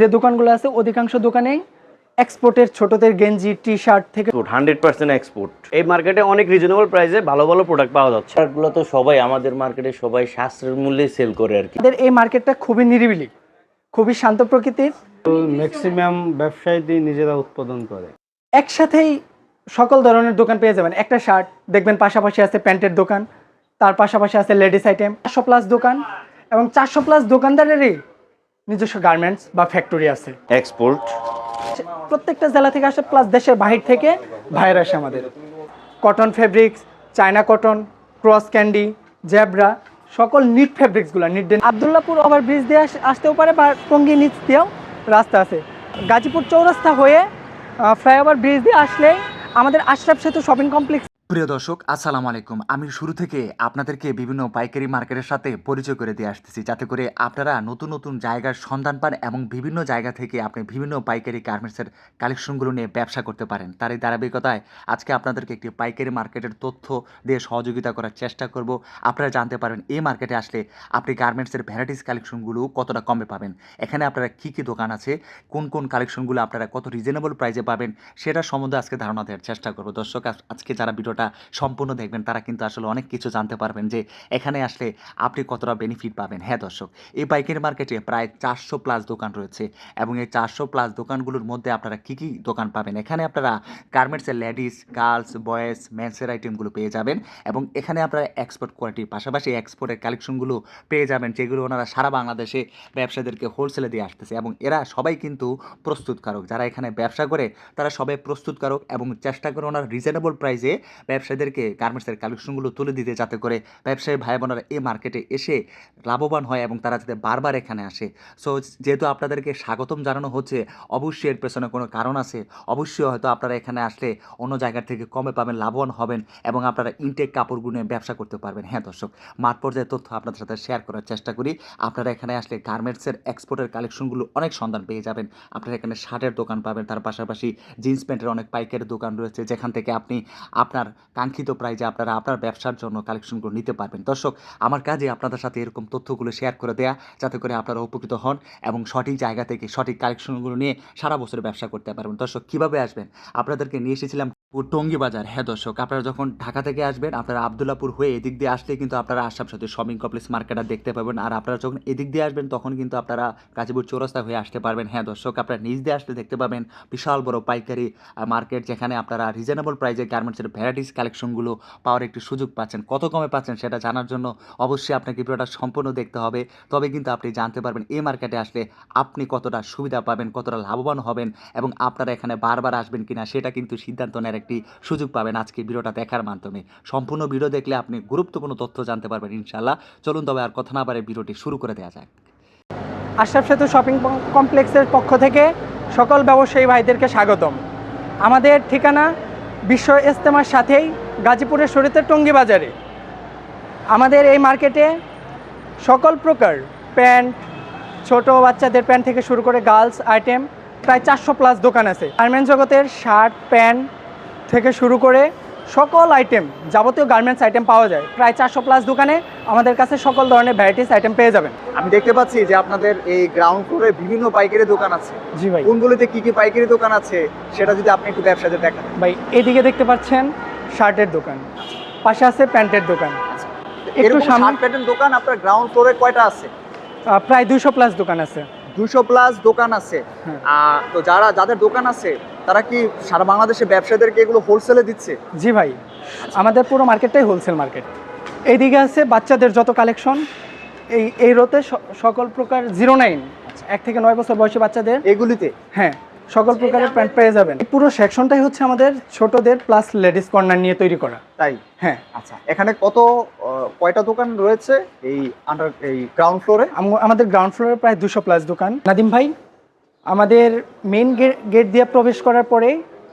যে দোকানগুলো আছে অধিকাংশ দোকানেই এক্সপোর্টের ছোটদের গেঞ্জি টি শার্ট থেকে হান্ড্রেড পার্সেন্ট এক্সপোর্ট এই মার্কেটে অনেক রিজনেবল প্রাইসে ভালো ভালো প্রোডাক্ট পাওয়া যাচ্ছে। গুলো তো সবাই আমাদের মার্কেটে সবাই সাশ্রয়ের মূল্যে সেল করে আর কি। এই মার্কেটটা খুবই নিরিবিলি খুবই শান্ত প্রকৃতির। ম্যাক্সিমাম ব্যবসায়ীদের নিজেরা উৎপাদন করে। একসাথেই সকল ধরনের দোকান পেয়ে যাবেন। একটা শার্ট দেখবেন পাশাপাশি আছে প্যান্টের দোকান তার পাশাপাশি আছে লেডিস আইটেম চারশো প্লাস দোকান এবং চারশো প্লাস দোকানদারেরই নিজস্ব গার্মেন্টস বা ফ্যাক্টরি আছে। এক্সপোর্ট প্রত্যেকটা জেলা থেকে আসে প্লাস দেশের বাহির থেকে ভাইয়ের আসে আমাদের। Cotton fabrics China cotton cross candy জ্যাবরা সকল নিট ফেব্রিক্সগুলো নিট ডেন আবদুল্লাপুর ওভার ব্রিজ দিয়ে আসতেও পারে বা টঙ্গি নিচ দিয়েও রাস্তা আছে। গাজীপুর চৌরাস্তা হয়ে ফ্লাইওভার ব্রিজ দিয়ে আসলেই আমাদের আশরাফ সেতু শপিং কমপ্লেক্স প্রিয় দর্শক, আসসালামু আলাইকুম। আমি শুরু থেকে আপনাদেরকে বিভিন্ন পাইকারি মার্কেটের সাথে পরিচয় করে দিয়ে আসতেছি, যাতে করে আপনারা নতুন নতুন জায়গার সন্ধান পান এবং বিভিন্ন জায়গা থেকে আপনি বিভিন্ন পাইকারি গার্মেন্টসের কালেকশনগুলো নিয়ে ব্যবসা করতে পারেন। তার এই ধারাবাহিকতায় আজকে আপনাদেরকে একটি পাইকারি মার্কেটের তথ্য দিয়ে সহযোগিতা করার চেষ্টা করব। আপনারা জানতে পারবেন এই মার্কেটে আসলে আপনি গার্মেন্টসের ভ্যারাইটিস কালেকশনগুলো কতটা কমে পাবেন। এখানে আপনারা কী কী দোকান আছে, কোন কোন কালেকশনগুলো আপনারা কত রিজনেবল প্রাইসে পাবেন, সেটা সম্বন্ধে আজকে ধারণা দেওয়ার চেষ্টা করব। দর্শক, আজ- আজকে যারা ভিডিওটা সম্পূর্ণ দেখবেন, তারা কিন্তু আসলে অনেক কিছু জানতে পারবেন যে এখানে আসলে আপনি কতটা বেনিফিট পাবেন। হ্যাঁ দর্শক, এই পাইকারি মার্কেটে প্রায় চারশো প্লাস দোকান রয়েছে এবং এই চারশো প্লাস দোকানগুলোর মধ্যে আপনারা কী কী দোকান পাবেন? এখানে আপনারা গার্মেন্টসের লেডিস গার্লস বয়েজ মেন্সের আইটেমগুলো পেয়ে যাবেন এবং এখানে আপনারা এক্সপোর্ট কোয়ালিটির পাশাপাশি এক্সপোর্টের কালেকশনগুলো পেয়ে যাবেন যেগুলো ওনারা সারা বাংলাদেশে ব্যবসায়ীদেরকে হোলসেলে দিয়ে আসতেছে এবং এরা সবাই কিন্তু প্রস্তুতকারক। যারা এখানে ব্যবসা করে, তারা সবাই প্রস্তুতকারক এবং চেষ্টা করে ওনারা রিজনেবল প্রাইসে ব্যবসায়ীদেরকে গার্মেন্টসের কালেকশনগুলো তুলে দিতে যাতে করে ব্যবসায়ী ভাই বোনেরা এই মার্কেটে এসে লাভবান হয় এবং তারা যাতে বারবার এখানে আসে। সো যেহেতু আপনাদেরকে স্বাগতম জানানো হচ্ছে, অবশ্যই এর পেছনে কোনো কারণ আছে। অবশ্যই হয়তো আপনারা এখানে আসলে অন্য জায়গার থেকে কমে পাবেন, লাভবান হবেন এবং আপনারা ইনটেক কাপড়গুলো নিয়ে ব্যবসা করতে পারবেন। হ্যাঁ দর্শক, মাঠ পর্যায়ে তথ্য আপনাদের সাথে শেয়ার করার চেষ্টা করি। আপনারা এখানে আসলে গার্মেন্টসের এক্সপোর্টের কালেকশনগুলো অনেক সন্ধান পেয়ে যাবেন। আপনারা এখানে শার্টের দোকান পাবেন, তার পাশাপাশি জিন্স প্যান্টের অনেক পাইকারি দোকান রয়েছে। যেখান থেকে আপনি আপনার কাঙ্ক্ষিত প্রাইজে আপনারা আপনার ব্যবসার জন্য কালেকশনগুলো নিতে পারবেন। দর্শক, আমার কাজে আপনাদের সাথে এরকম তথ্যগুলো শেয়ার করে দেয়া, যাতে করে আপনারা উপকৃত হন এবং সঠিক জায়গা থেকে সঠিক কালেকশনগুলো নিয়ে সারা বছর ব্যবসা করতে পারবেন। দর্শক, কীভাবে আসবেন? আপনাদেরকে নিয়ে এসেছিলাম টঙ্গি বাজার হ্যাঁ দর্শক, আপনারা যখন ঢাকা থেকে আসবেন, আপনারা আবদুল্লাপুর হয়ে এদিক দিয়ে আসলে কিন্তু আপনারা আসাম সাথে শপিং কমপ্লেক্স মার্কেটটা দেখতে পাবেন। আর আপনারা যখন এদিক দিয়ে আসবেন, তখন কিন্তু আপনারা গাজীপুর চৌরাস্তা হয়ে আসতে পারবেন। হ্যাঁ দর্শক, আপনারা নিজ দিয়ে আসলে দেখতে পাবেন বিশাল বড় পাইকারি মার্কেট, যেখানে আপনারা রিজনেবল প্রাইসে গার্মেন্টসের ভ্যারাইটিস কালেকশনগুলো পাওয়ার একটি সুযোগ পাচ্ছেন। কত কমে পাচ্ছেন সেটা জানার জন্য অবশ্যই আপনাকে ভিডিওটা সম্পূর্ণ দেখতে হবে। তবে কিন্তু আপনি জানতে পারবেন, এই মার্কেটে আসলে আপনি কতটা সুবিধা পাবেন, কতটা লাভবান হবেন এবং আপনারা এখানে বারবার আসবেন কিনা, সেটা কিন্তু সিদ্ধান্ত নেওয়ার একটি সুযোগ পাবেন আজকে ভিডিওটা দেখার মাধ্যমে। সম্পূর্ণ ভিডিও দেখলে আপনি গুরুত্বপূর্ণ তথ্য জানতে পারবেন ইনশাল্লাহ চলুন তবে আর কথা না পারে ভিডিওটি শুরু করে দেওয়া যাক। আশরাফ সেতু শপিং কমপ্লেক্সের পক্ষ থেকে সকল ব্যবসায়ী ভাইদেরকে স্বাগতম। আমাদের ঠিকানা বিশ্ব ইজতেমার সাথেই গাজীপুরের শরীরের টঙ্গী বাজারে। আমাদের এই মার্কেটে সকল প্রকার প্যান্ট, ছোট বাচ্চাদের প্যান্ট থেকে শুরু করে গার্লস আইটেম, প্রায় চারশো প্লাস দোকান আছে। গার্মেন্টস জগতের শার্ট, প্যান্ট থেকে শুরু করে সকল আইটেম যাবতীয় গার্মেন্টস আইটেম পাওয়া যায়। প্রায় চারশো প্লাস দোকানে আমাদের কাছে সকল ধরনের ভ্যারাইটিস আইটেম পেয়ে যাবেন। আমি দেখতে পাচ্ছি যে আপনাদের এই গ্রাউন্ড ফ্লোরে বিভিন্ন পাইকারি দোকান আছে। জি ভাই। কোনগুলোতে কি কি পাইকারি দোকান আছে সেটা যদি আপনি একটু ব্যবসাতে দেখান। ভাই এদিকে দেখতে পাচ্ছেন শার্টের দোকান পাশে আছে প্যান্টের দোকান। একটু এরকম সামনে প্যাটার্ন দোকান আপনার গ্রাউন্ড ফ্লোরে কয়টা আছে? প্রায় দুশো প্লাস দোকান আছে। দুশো প্লাস দোকান আছে। হ্যাঁ। তো যারা যাদের দোকান আছে তারা কি সারা বাংলাদেশে ব্যবসায়ীদেরকে এগুলো হোলসেলে দিচ্ছে? জি ভাই আমাদের পুরো মার্কেটটাই হোলসেল মার্কেট এইদিকে আছে বাচ্চাদের যত কালেকশন এই এই রোতে সকল প্রকার জিরো নাইন এক থেকে নয় বছর বয়সী বাচ্চাদের। এগুলিতে? হ্যাঁ সকল প্রকারের প্যান্ট পেয়ে যাবেন। পুরো সেকশনটাই হচ্ছে আমাদের ছোটদের প্লাস লেডিস কর্নার নিয়ে তৈরি করা। তাই? হ্যাঁ। আচ্ছা এখানে কত কয়টা দোকান রয়েছে? এই আন্ডার এই গ্রাউন্ড ফ্লোরে আমাদের গ্রাউন্ড ফ্লোরে প্রায় দুশো প্লাস দোকান। নাদিম ভাই আমাদের মেইন গেট দিয়ে প্রবেশ করার পরে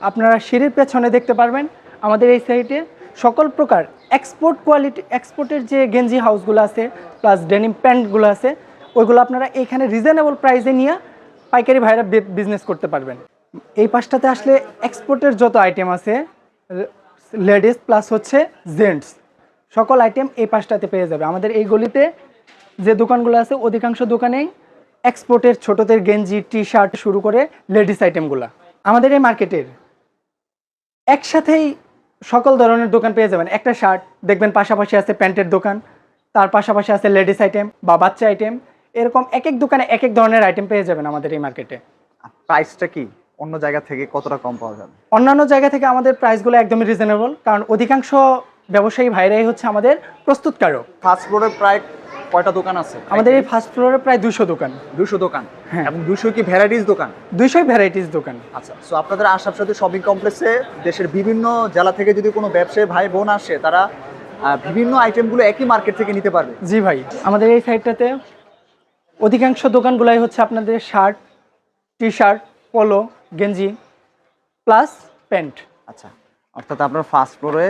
আপনারা সিঁড়ির পেছনে দেখতে পারবেন আমাদের এই সাইডে সকল প্রকার এক্সপোর্ট কোয়ালিটি এক্সপোর্টের যে গেঞ্জি হাউসগুলো আছে প্লাস ডেনিম প্যান্টগুলো আছে, ওইগুলো আপনারা এখানে রিজনেবল প্রাইসে নিয়ে পাইকারি ভাইরা বিজনেস করতে পারবেন। এই পাশটাতে আসলে এক্সপোর্টের যত আইটেম আছে লেডিস প্লাস হচ্ছে জেন্টস সকল আইটেম এই পাশটাতে পেয়ে যাবে। আমাদের এই গলিতে যে দোকানগুলো আছে, অধিকাংশ দোকানেই এক্সপোর্টের ছোটদের গেঞ্জি টি শার্ট শুরু করে লেডিস আইটেমগুলো। আমাদের এই মার্কেটের একসাথেই সকল ধরনের দোকান পেয়ে যাবেন। একটা শার্ট দেখবেন পাশাপাশি আছে প্যান্টের দোকান তার পাশাপাশি আছে লেডিস আইটেম বা বাচ্চা আইটেম। এরকম এক এক দোকানে এক এক ধরনের আইটেম পেয়ে যাবেন আমাদের এই মার্কেটে। প্রাইসটা কি? অন্য জায়গা থেকে কতটা কম পাওয়া যাবে? অন্যান্য জায়গা থেকে আমাদের প্রাইসগুলো একদমই রিজনেবল কারণ অধিকাংশ ব্যবসায়ী ভাইরাই হচ্ছে আমাদের প্রস্তুতকারক। ফার্স্ট ফ্লোরে প্রায় কয়টা দোকান আছে? আমাদের এই ফার্স্ট ফ্লোরে প্রায় দুশো দোকান। দুশো দোকান? হ্যাঁ। এবং দুশো কি ভ্যারাইটিস দোকান? দুইশোই ভ্যারাইটিস দোকান। আচ্ছা সো আপনাদের আশার সাথে শপিং কমপ্লেক্সে দেশের বিভিন্ন জেলা থেকে যদি কোনো ব্যবসায়ী ভাই বোন আসে তারা বিভিন্ন আইটেমগুলো একই মার্কেট থেকে নিতে পারবে। জি ভাই আমাদের এই সাইডটাতে অধিকাংশ দোকানগুলাই হচ্ছে আপনাদের শার্ট টি শার্ট পোলো গেঞ্জি প্লাস প্যান্ট আচ্ছা অর্থাৎ আপনার ফার্স্ট ফ্লোরে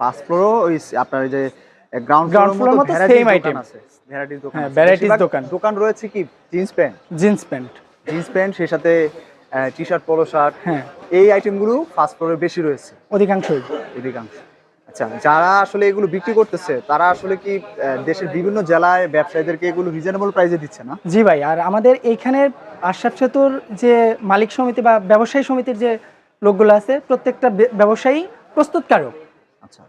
ফার্স্ট ফ্লোরও ওই আপনার ওই যে গ্রাউন্ড Ground মতো মতো ভ্যারাইটিস same দোকান item। আছে। ভ্যারাইটিস দোকান হ্যাঁ, আছে। দোকান। দোকান রয়েছে কি? Jeans pant. Jeans pant. Jeans pant সেই সাথে টি শার্ট পোলো শার্ট হ্যাঁ। এই আইটেমগুলো ফার্স্ট ফ্লোরে বেশি রয়েছে। অধিকাংশই। অধিকাংশ। আচ্ছা যারা আসলে এগুলো বিক্রি করতেছে তারা আসলে কি দেশের বিভিন্ন জেলায় ব্যবসায়ীদেরকে এগুলো রিজনেবল প্রাইসে দিচ্ছে না? জি ভাই আর আমাদের এইখানে আশরাফ সেতুর যে মালিক সমিতি বা ব্যবসায়ী সমিতির যে লোকগুলো আছে প্রত্যেকটা ব্যবসায়ী প্রস্তুতকারক। আচ্ছা।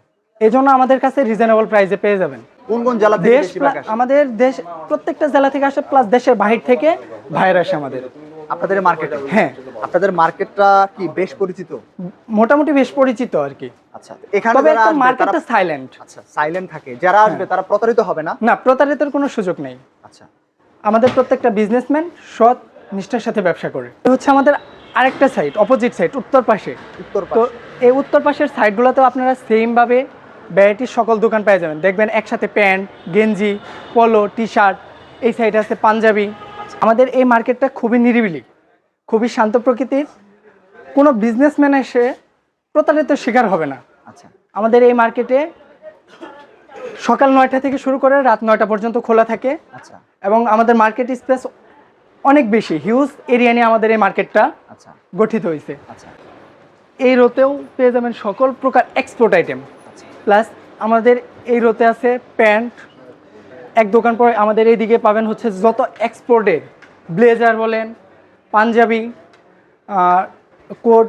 এই জন্য আমাদের কাছে রিজনেবল প্রাইসে পেয়ে যাবেন। কোন কোন জেলা থেকে দেশ? আমাদের দেশ প্রত্যেকটা জেলা থেকে আসে প্লাস দেশের বাহির থেকে ভাইয়ের আসে আমাদের। আপনাদের মার্কেটে হ্যাঁ। আপনাদের মার্কেটটা কি বেশ পরিচিত? মোটামুটি বেশ পরিচিত আর কি। আচ্ছা এখানে তবে মার্কেটটা সাইলেন্ট আচ্ছা সাইলেন্ট থাকে। যারা আসবে তারা প্রতারিত হবে না? না প্রতারিতের কোনো সুযোগ নেই। আচ্ছা। আমাদের প্রত্যেকটা বিজনেসম্যান সৎ নিষ্ঠার সাথে ব্যবসা করে। এটা হচ্ছে আমাদের আরেকটা সাইড অপোজিট সাইড উত্তর পাশে। উত্তর তো এই উত্তর পাশের সাইডগুলোতেও আপনারা সেমভাবে ভ্যারাইটির সকল দোকান পেয়ে যাবেন। দেখবেন একসাথে প্যান্ট গেঞ্জি পলো টি শার্ট এই সাইডে আছে পাঞ্জাবি। আমাদের এই মার্কেটটা খুবই নিরিবিলি খুবই শান্ত প্রকৃতির। কোনো বিজনেসম্যান এসে প্রতারিত শিকার হবে না। আচ্ছা। আমাদের এই মার্কেটে সকাল নয়টা থেকে শুরু করে রাত নয়টা পর্যন্ত খোলা থাকে। আচ্ছা। এবং আমাদের মার্কেট স্পেস অনেক বেশি হিউজ এরিয়া নিয়ে আমাদের এই মার্কেটটা আচ্ছা। গঠিত হয়েছে। আচ্ছা। এই রোতেও পেয়ে যাবেন সকল প্রকার এক্সপোর্ট আইটেম প্লাস আমাদের এই রোতে আছে প্যান্ট। এক দোকান পরে আমাদের এইদিকে পাবেন হচ্ছে যত এক্সপোর্টের ব্লেজার বলেন, পাঞ্জাবি কোট,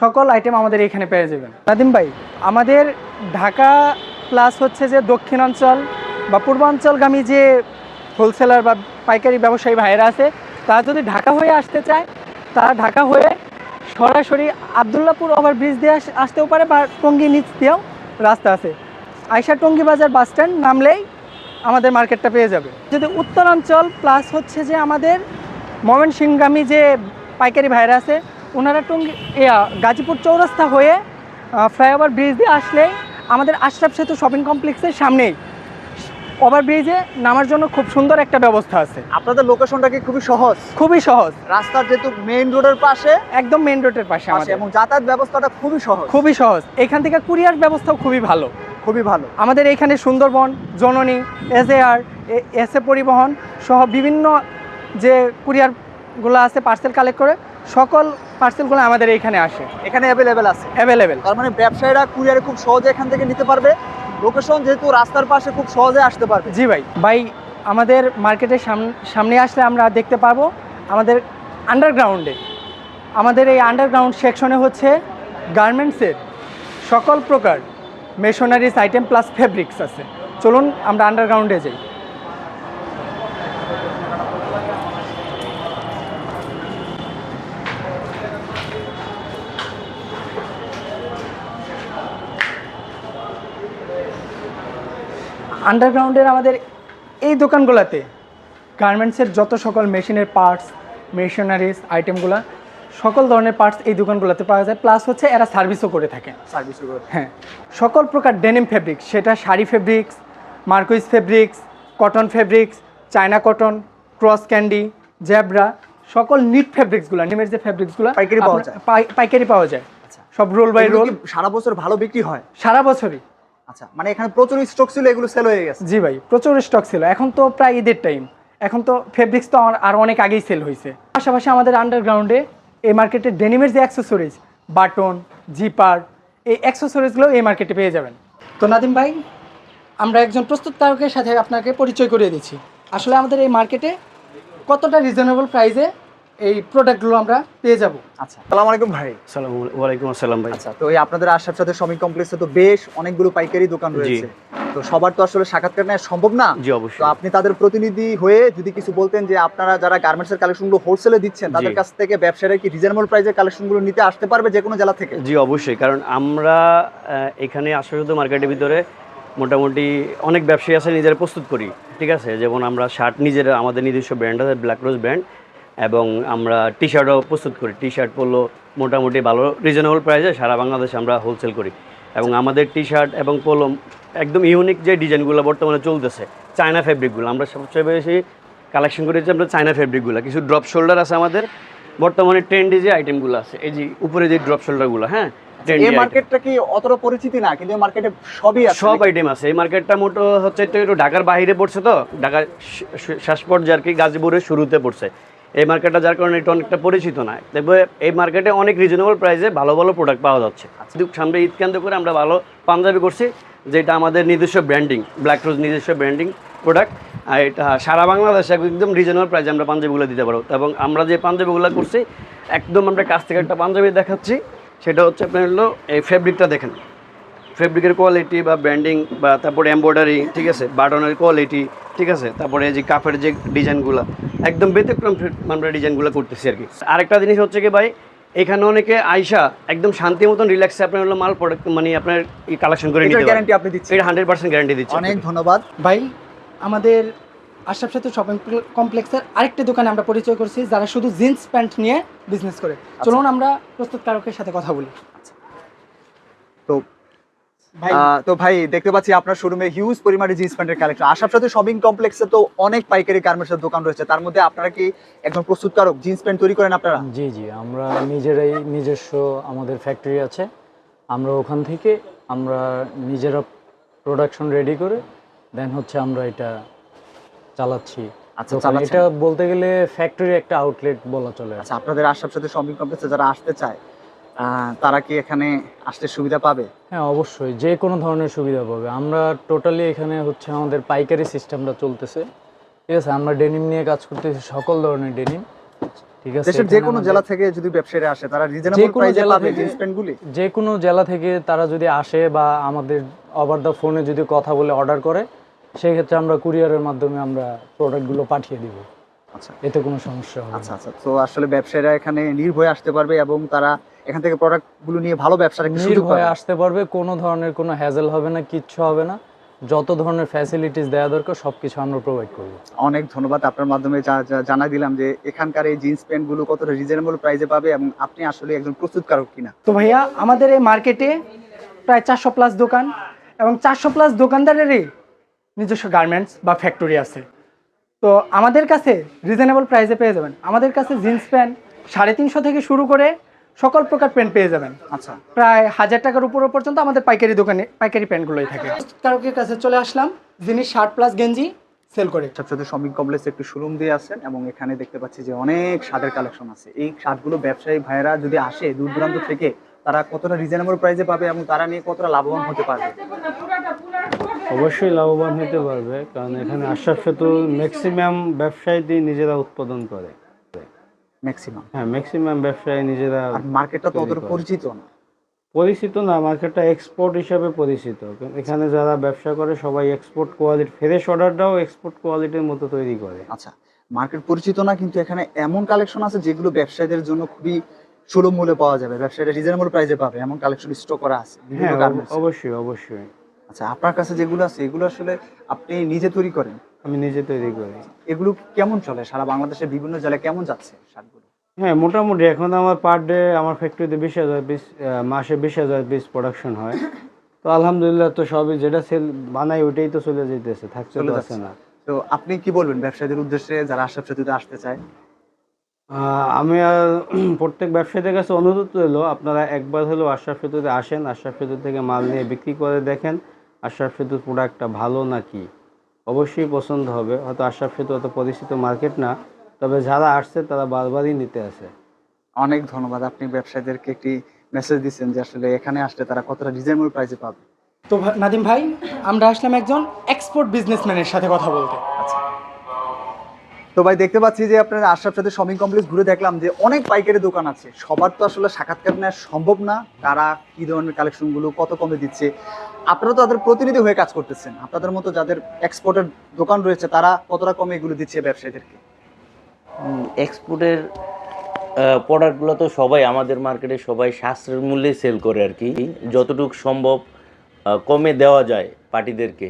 সকল আইটেম আমাদের এখানে পেয়ে যাবেন। নাদিম ভাই, আমাদের ঢাকা প্লাস হচ্ছে যে দক্ষিণাঞ্চল বা পূর্বাঞ্চলগামী যে হোলসেলার বা পাইকারি ব্যবসায়ী ভাইয়েরা আছে, তারা যদি ঢাকা হয়ে আসতে চায়, তারা ঢাকা হয়ে সরাসরি আবদুল্লাপুর ওভারব্রিজ দিয়ে আস- আসতেও পারে বা টঙ্গী নিচ দিয়েও রাস্তা আছে। আয়সা টঙ্গি বাজার বাস স্ট্যান্ড নামলেই আমাদের মার্কেটটা পেয়ে যাবে। যদি উত্তরাঞ্চল প্লাস হচ্ছে যে আমাদের ময়মনসিংহগামী যে পাইকারি ভাইরা আছে ওনারা টঙ্গি গাজীপুর চৌরাস্তা হয়ে ফ্লাইওভার ব্রিজ দিয়ে আসলেই আমাদের আশরাফ সেতু শপিং কমপ্লেক্সের সামনেই। ওভারব্রিজে নামার জন্য খুব সুন্দর একটা ব্যবস্থা আছে। আপনাদের লোকেশনটা কি খুবই সহজ? খুবই সহজ। রাস্তার যেহেতু মেইন রোডের পাশে একদম মেইন রোডের পাশে আমাদের। এবং যাতায়াত ব্যবস্থাটা খুবই সহজ। খুবই সহজ। এখান থেকে কুরিয়ার ব্যবস্থাও খুবই ভালো। খুবই ভালো। আমাদের এখানে সুন্দরবন জননী এস এজেআর এস এ পরিবহন সহ বিভিন্ন যে কুরিয়ারগুলো আছে পার্সেল কালেক্ট করে সকল পার্সেলগুলো আমাদের এইখানে আসে। এখানে অ্যাভেলেবেল আছে। অ্যাভেলেবেল তার মানে ব্যবসায়ীরা কুরিয়ারে খুব সহজে এখান থেকে নিতে পারবে। লোকেশন যেহেতু রাস্তার পাশে খুব সহজে আসতে পারবে। জি ভাই ভাই, আমাদের মার্কেটের সাম- সামনে আসলে আমরা দেখতে পাবো আমাদের আন্ডারগ্রাউন্ডে আমাদের এই আন্ডারগ্রাউন্ড সেকশনে হচ্ছে গার্মেন্টসের সকল প্রকার মেশনারিজ আইটেম প্লাস ফেব্রিক্স আছে। চলুন আমরা আন্ডারগ্রাউন্ডে যাই। আন্ডারগ্রাউন্ডের আমাদের এই দোকানগুলোতে গার্মেন্টসের যত সকল মেশিনের পার্টস মেশিনারিজ আইটেমগুলো সকল ধরনের পার্টস এই দোকানগুলোতে পাওয়া যায়। প্লাস হচ্ছে এরা সার্ভিসও করে থাকে। সার্ভিস হ্যাঁ। সকল প্রকার ডেনিম ফেব্রিক্স সেটা sari fabrics marquise fabrics cotton fabrics China cotton cross candy জ্যাবরা সকল নিট ফেব্রিক্সগুলো নিমের যে ফেব্রিক্সগুলো পাইকারি পাওয়া যায়? পাইকারি পাওয়া যায়। সব রোল বাই রোল সারা বছর ভালো বিক্রি হয়? সারা বছরই। আচ্ছা মানে এখানে প্রচুর স্টক ছিল, এগুলো সেল হয়ে গেছে। জি ভাই, প্রচুর স্টক ছিল। এখন তো প্রায় ঈদের টাইম এখন তো ফেব্রিক্স তো আর- আর অনেক আগেই সেল হয়েছে। পাশাপাশি আমাদের আন্ডারগ্রাউন্ডে এই মার্কেটে ডেনিমের যে অ্যাক্সেসরিজ বাটন জিপার এই অ্যাক্সেসরিজগুলো এই মার্কেটে পেয়ে যাবেন। তো নাদিম ভাই, আমরা একজন প্রস্তুতকারকের সাথে আপনাকে পরিচয় করিয়ে দিচ্ছি। আসলে আমাদের এই মার্কেটে কতটা রিজনেবল প্রাইসে এই প্রোডাক্টগুলো আমরা পেয়ে যাব। আচ্ছা আসসালামু আলাইকুম ভাই। সালাম আলাইকুম আসসালাম ভাই। আচ্ছা তো এই আপনাদের আশরাফ সাথে শপিং কমপ্লেক্সে তো বেশ অনেকগুলো পাইকারি দোকান রয়েছে। তো সবার তো আসলে সাক্ষাৎকার নেওয়া সম্ভব না? জি তো অবশ্যই আপনি তাদের প্রতিনিধি হয়ে যদি কিছু বলতেন যে আপনারা যারা গার্মেন্টস এর কালেকশনগুলো হোলসেলে দিচ্ছেন তাদের কাছ থেকে ব্যবসায়ীরা কি রিজনেবল প্রাইসের কালেকশনগুলো নিতে আসতে পারবে যে কোনো জেলা থেকে? জি অবশ্যই কারণ আমরা আহ, এখানে আশুদ্ধ মার্কেটের ভিতরে মোটামুটি অনেক ব্যবসায়ী আছে নিজেরা প্রস্তুত করি ঠিক আছে? যেমন আমরা শার্ট নিজেরা আমাদের নিজস্ব ব্র্যান্ড আছে ব্ল্যাক রোজ ব্র্যান্ড এবং আমরা টি শার্টও প্রস্তুত করি। টি শার্ট পরলো মোটামুটি ভালো রিজনেবল প্রাইসে সারা বাংলাদেশে আমরা হোলসেল করি। এবং আমাদের টি শার্ট এবং পোলো একদম ইউনিক যে ডিজাইনগুলো বর্তমানে চলতেছে চায়না ফেব্রিকগুলো আমরা সবচেয়ে বেশি কালেকশন করেছি আমরা চায়না ফেব্রিকগুলো কিছু ড্রপ শোল্ডার আছে আমাদের বর্তমানে ট্রেন্ডি যে আইটেমগুলো আছে এই যে উপরে যে ড্রপ শোল্ডারগুলো হ্যাঁ? এই মার্কেটটা কি অতটা পরিচিতি না কিন্তু এই মার্কেটে সবই আছে সব আইটেম আছে। এই মার্কেটটা মোটো হচ্ছে একটু ঢাকার বাইরে পড়ছে তো ঢাকার শেষ পর্যায়ে আর কি গাজীপুরের শুরুতে পড়ছে। এই মার্কেটটা যার কারণে এটা অনেকটা পরিচিত না। তবে এই মার্কেটে অনেক রিজনেবল প্রাইসে ভালো ভালো প্রোডাক্ট পাওয়া যাচ্ছে। সামনে ঈদ কেন্দ্র করে আমরা ভালো পাঞ্জাবি করছি, যেটা আমাদের নিজস্ব ব্র্যান্ডিং ব্ল্যাক রোজ নিজস্ব ব্র্যান্ডিং প্রোডাক্ট আর এটা সারা বাংলাদেশে একদম রিজনেবল প্রাইসে আমরা পাঞ্জাবিগুলো দিতে পারব। এবং আমরা যে পাঞ্জাবিগুলো করছি, একদম আমরা কাছ থেকে একটা পাঞ্জাবি দেখাচ্ছি, সেটা হচ্ছে আপনার হলো এই ফেব্রিকটা দেখেন। ফেব্রিকের কোয়ালিটি বা ব্র্যান্ডিং বা তারপর এমব্রয়ডারি ঠিক আছে? বাটনের কোয়ালিটি ঠিক আছে? তারপরে এই যে কাপের যে ডিজাইনগুলো একদম ব্যতিক্রম আমরা ডিজাইনগুলো করতেছি আর কি। আরেকটা জিনিস হচ্ছে কি ভাই এখানে অনেকে আইসা একদম শান্তি মতন রিল্যাক্সে আপনার হলো মাল প্রোডাক্ট মানে আপনার কালেকশন করে নিতে গ্যারান্টি আপনি দিচ্ছেন। এটা হান্ড্রেড পার্সেন্ট গ্যারান্টি দিচ্ছি অনেক ধন্যবাদ। ভাই আমাদের আশরাফ সাথে শপিং কমপ্লেক্সের আরেকটি দোকানে আমরা পরিচয় করছি যারা শুধু জিন্স প্যান্ট নিয়ে বিজনেস করে। চলুন আমরা প্রস্তুতকারকের সাথে কথা বলি। তো ভাই আহ, তো ভাই দেখতে পাচ্ছি আপনার শোরুমে হিউজ পরিমাণে জিন্স প্যান্টের কালেকশন আশার সাথে শপিং কমপ্লেক্সে তো অনেক পাইকারি গার্মেন্টসের দোকান রয়েছে। তার মধ্যে আপনারা কি একজন প্রস্তুতকারক জিন্স প্যান্ট তৈরি করেন আপনারা? জি জি আমরা নিজেরাই নিজস্ব আমাদের ফ্যাক্টরি আছে। আমরা ওখান থেকে আমরা নিজেরা প্রোডাকশন রেডি করে দেন হচ্ছে আমরা এটা চালাচ্ছি। আচ্ছা এটা বলতে গেলে ফ্যাক্টরি একটা আউটলেট বলা চলে আচ্ছা আপনাদের আশার সাথে শপিং কমপ্লেক্সে যারা আসতে চায় তারা কি এখানে আসতে সুবিধা পাবে? হ্যাঁ অবশ্যই। যে কোনো ধরনের সুবিধা পাবে। আমরা টোটালি এখানে হচ্ছে আমাদের পাইকারি সিস্টেমটা চলতেছে। ঠিক আছে? আমরা ডেনিম নিয়ে কাজ করতেছি সকল ধরনের ডেনিম ঠিক আছে? দেশের যে কোনো জেলা থেকে যদি ব্যবসায়ীরা আসে তারা রিজনেবল প্রাইসে পাবে জিন্স প্যান্টগুলি যে কোনো জেলা থেকে তারা যদি আসে বা আমাদের ওভার দ্য ফোনে যদি কথা বলে অর্ডার করে সেই ক্ষেত্রে আমরা কুরিয়ারের মাধ্যমে আমরা প্রোডাক্টগুলো পাঠিয়ে দিব। আচ্ছা। এতে কোনো সমস্যা হবে আচ্ছা আচ্ছা। তো আসলে ব্যবসায়ীরা এখানে নির্ভয়ে আসতে পারবে এবং তারা এখান থেকে প্রোডাক্টগুলো নিয়ে ভালো ব্যবসার একটা সুযোগ পাবে। আসতে পারবে কোনো ধরনের কোনো হ্যাজেল হবে না কিচ্ছু হবে না। যত ধরনের ফ্যাসিলিটিস দেওয়া দরকার সব কিছু আমরা প্রোভাইড করব। অনেক ধন্যবাদ আপনার মাধ্যমে যা যা জানাই দিলাম যে এখানকার এই জিন্স প্যান্টগুলো কতটা রিজনেবল প্রাইসে পাবে এবং আপনি আসলে একজন প্রস্তুতকারক কিনা। তো ভাইয়া আমাদের এই মার্কেটে প্রায় চারশো প্লাস দোকান এবং চারশো প্লাস দোকানদারেরই নিজস্ব গার্মেন্টস বা ফ্যাক্টরি আছে। তো আমাদের কাছে রিজনেবল প্রাইসে পেয়ে যাবেন। আমাদের কাছে জিন্স প্যান্ট সাড়ে তিনশো থেকে শুরু করে সকল প্রকার প্যান্ট পেয়ে যাবেন। আচ্ছা। প্রায় হাজার টাকার উপরে পর্যন্ত আমাদের পাইকারি দোকানে পাইকারি প্যান্টগুলোই থাকে। কারকের কাছে চলে আসলাম যিনি শার্ট প্লাস গেঞ্জি সেল করে। সবসাথে শপিং কমপ্লেক্স একটু শোরুম দিয়ে আছেন এবং এখানে দেখতে পাচ্ছি যে অনেক শার্টের কালেকশন আছে। এই শার্টগুলো ব্যবসায়ী ভাইয়েরা যদি আসে দূর দূরান্ত থেকে তারা কতটা রিজনেবল প্রাইসে পাবে এবং তারা নিয়ে কতটা লাভবান হতে পারবে? অবশ্যই লাভবান হতে পারবে কারণ এখানে আশরাফ সেতু ম্যাক্সিমাম ব্যবসায়ীদি নিজেরা উৎপাদন করে। ম্যাক্সিমাম হ্যাঁ ম্যাক্সিমাম ব্যবসায়ী নিজেরা আর মার্কেটটা তো অতটা পরিচিত না। পরিচিত না মার্কেটটা এক্সপোর্ট হিসাবে পরিচিত। এখানে যারা ব্যবসা করে সবাই এক্সপোর্ট কোয়ালিটি ফ্রেশ অর্ডারটাও এক্সপোর্ট কোয়ালিটির মতো তৈরি করে। আচ্ছা মার্কেট পরিচিত না কিন্তু এখানে এমন কালেকশন আছে যেগুলো ব্যবসায়ীদের জন্য খুবই সুলভ মূল্যে পাওয়া যাবে। ব্যবসায়ীরা রিজনেবল প্রাইসে পাবে এমন কালেকশন স্টক করা আছে হ্যাঁ। অবশ্যই অবশ্যই। আচ্ছা আপনার কাছে যেগুলো আছে এগুলো আসলে আপনি নিজে তৈরি করেন? আমি নিজে তৈরি করি। এগুলো কেমন চলে? সারা বাংলাদেশের বিভিন্ন জেলায় কেমন যাচ্ছে হ্যাঁ মোটামুটি এখন আমার পার ডে আমার ফ্যাক্টরিতে বিশ হাজার পিস মাসে বিশ হাজার পিস প্রোডাকশন হয়। তো আলহামদুলিল্লাহ তো সবই যেটা সেল বানাই ওইটাই তো চলে যেতেছে থাকছে চলে যাচ্ছে। না। তো আপনি কি বলবেন ব্যবসায়ীদের উদ্দেশ্যে যারা আশরাফ সেতুতে আসতে চায়? আমি আর প্রত্যেক ব্যবসায়ীদের কাছে অনুরোধ রইল আপনারা একবার হলেও আশরাফ সেতুতে আসেন। আশরাফ সেতু থেকে মাল নিয়ে বিক্রি করে দেখেন আশরাফ সেতুর প্রোডাক্টটা ভালো নাকি। অবশ্যই পছন্দ হবে। হয়তো আশরাফ সেতু অত পরিচিত মার্কেট না তবে যারা আসছে তারা বারবারই নিতে আসে। অনেক ধন্যবাদ। আপনি ব্যবসায়ীদেরকে একটি মেসেজ দিচ্ছেন যে আসলে এখানে আসলে তারা কতটা রিজনেবল প্রাইসে পাবে। তো নাদিম ভাই আমরা আসলাম একজন এক্সপোর্ট বিজনেসম্যানের সাথে কথা বলতে। আচ্ছা। তো ভাই দেখতে পাচ্ছি যে আপনার আশরাফ সাথে শপিং কমপ্লেক্স ঘুরে দেখলাম যে অনেক পাইকারি দোকান আছে। সবার তো আসলে সাক্ষাৎকার নেওয়া সম্ভব না। তারা কি ধরনের কালেকশনগুলো কত কমে দিচ্ছে? আপনারা তো তাদের প্রতিনিধি হয়ে কাজ করতেছেন। আপনাদের মতো যাদের এক্সপোর্টের দোকান রয়েছে, তারা কতটা কমে এগুলো দিচ্ছে ব্যবসায়ীদেরকে? এক্সপোর্টের প্রোডাক্টগুলো তো সবাই আমাদের মার্কেটে সবাই সাশ্রয়ের মূল্যে সেল করে আর কি। যতটুকু সম্ভব কমে দেওয়া যায় পার্টিদেরকে।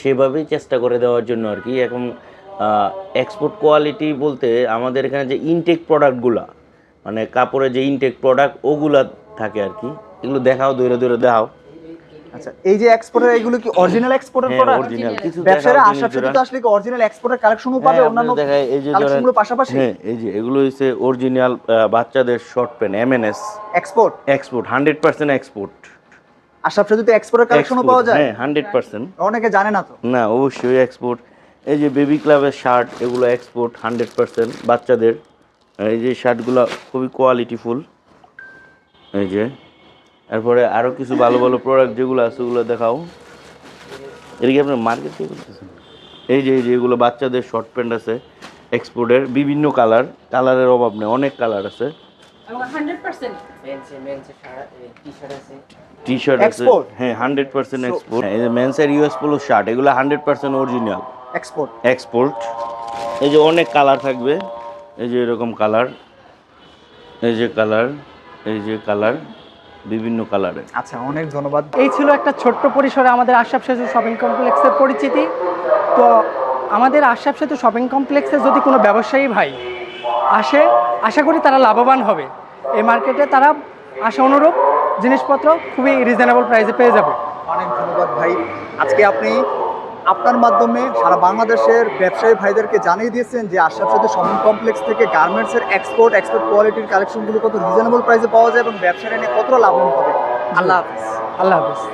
সেভাবেই চেষ্টা করে দেওয়ার জন্য আর কি। এখন এক্সপোর্ট কোয়ালিটি বলতে আমাদের এখানে যে ইনটেক প্রোডাক্টগুলা মানে কাপড়ের যে ইনটেক প্রোডাক্ট ওগুলা থাকে আর কি। এগুলো দেখাও দূরে দূরে দেখাও। আচ্ছা এই যে এক্সপোর্টের এগুলো কি অরিজিনাল এক্সপোর্টের প্রোডাক্ট অরিজিনাল কিছু ব্যবসায়ীরা আশরাফ তো আসলে কি অরিজিনাল এক্সপোর্টের কালেকশনও পাবে হ্যাঁ, অন্যান্য এই যে কালেকশনগুলো পাশাপাশি? হ্যাঁ এই যে এগুলো হচ্ছে অরিজিনাল বাচ্চাদের short pant MNS export export hundred percent export Ashraf সাথে তো এক্সপোর্টের কালেকশনও পাওয়া যায়? হ্যাঁ হান্ড্রেড পার্সেন্ট অনেকে জানে না তো। না অবশ্যই এক্সপোর্ট এই যে বেবি ক্লাবের শার্ট এগুলো এক্সপোর্ট হান্ড্রেড পার্সেন্ট বাচ্চাদের। এই যে শার্টগুলো খুবই কোয়ালিটিফুল এই যে তারপরে আরও কিছু ভালো ভালো প্রোডাক্ট যেগুলো আছে ওগুলো দেখাও। এটা কি আপনার মার্কেট থেকে বলতেছেন? এই যে এই যে এগুলো বাচ্চাদের শর্ট প্যান্ট আছে এক্সপোর্টের বিভিন্ন কালার কালারের অভাব নেই অনেক কালার আছে। টি শার্ট আছে। হ্যাঁ হান্ড্রেড পার্সেন্ট এক্সপোর্ট এই যে মেন্সের ইউএস পোলো শার্ট এগুলো hundred percent original export export এই যে অনেক কালার থাকবে। এই যে এরকম কালার এই যে কালার এই যে কালার বিভিন্ন কালারে আচ্ছা অনেক ধন্যবাদ। এই ছিল একটা ছোট্ট পরিসরে আমাদের আশরাফ সেতু শপিং কমপ্লেক্সের পরিচিতি। তো আমাদের আশরাফ সেতু শপিং কমপ্লেক্সে যদি কোনো ব্যবসায়ী ভাই আসে আশা করি তারা লাভবান হবে। এই মার্কেটে তারা আশা অনুরূপ জিনিসপত্র খুবই রিজনেবল প্রাইসে পেয়ে যাবে। অনেক ধন্যবাদ ভাই। আজকে আপনি আপনার মাধ্যমে সারা বাংলাদেশের ব্যবসায়ী ভাইদেরকে জানিয়ে দিয়েছেন যে আশরাফ সাথে সমন কমপ্লেক্স থেকে গার্মেন্টসের এক্সপোর্ট এক্সপোর্ট কোয়ালিটির কালেকশনগুলো কত রিজনেবল প্রাইসে পাওয়া যায় এবং ব্যবসায়ীরা নিয়ে কতটা লাভবান হবে। আল্লাহ হাফিজ। আল্লাহ হাফিজ।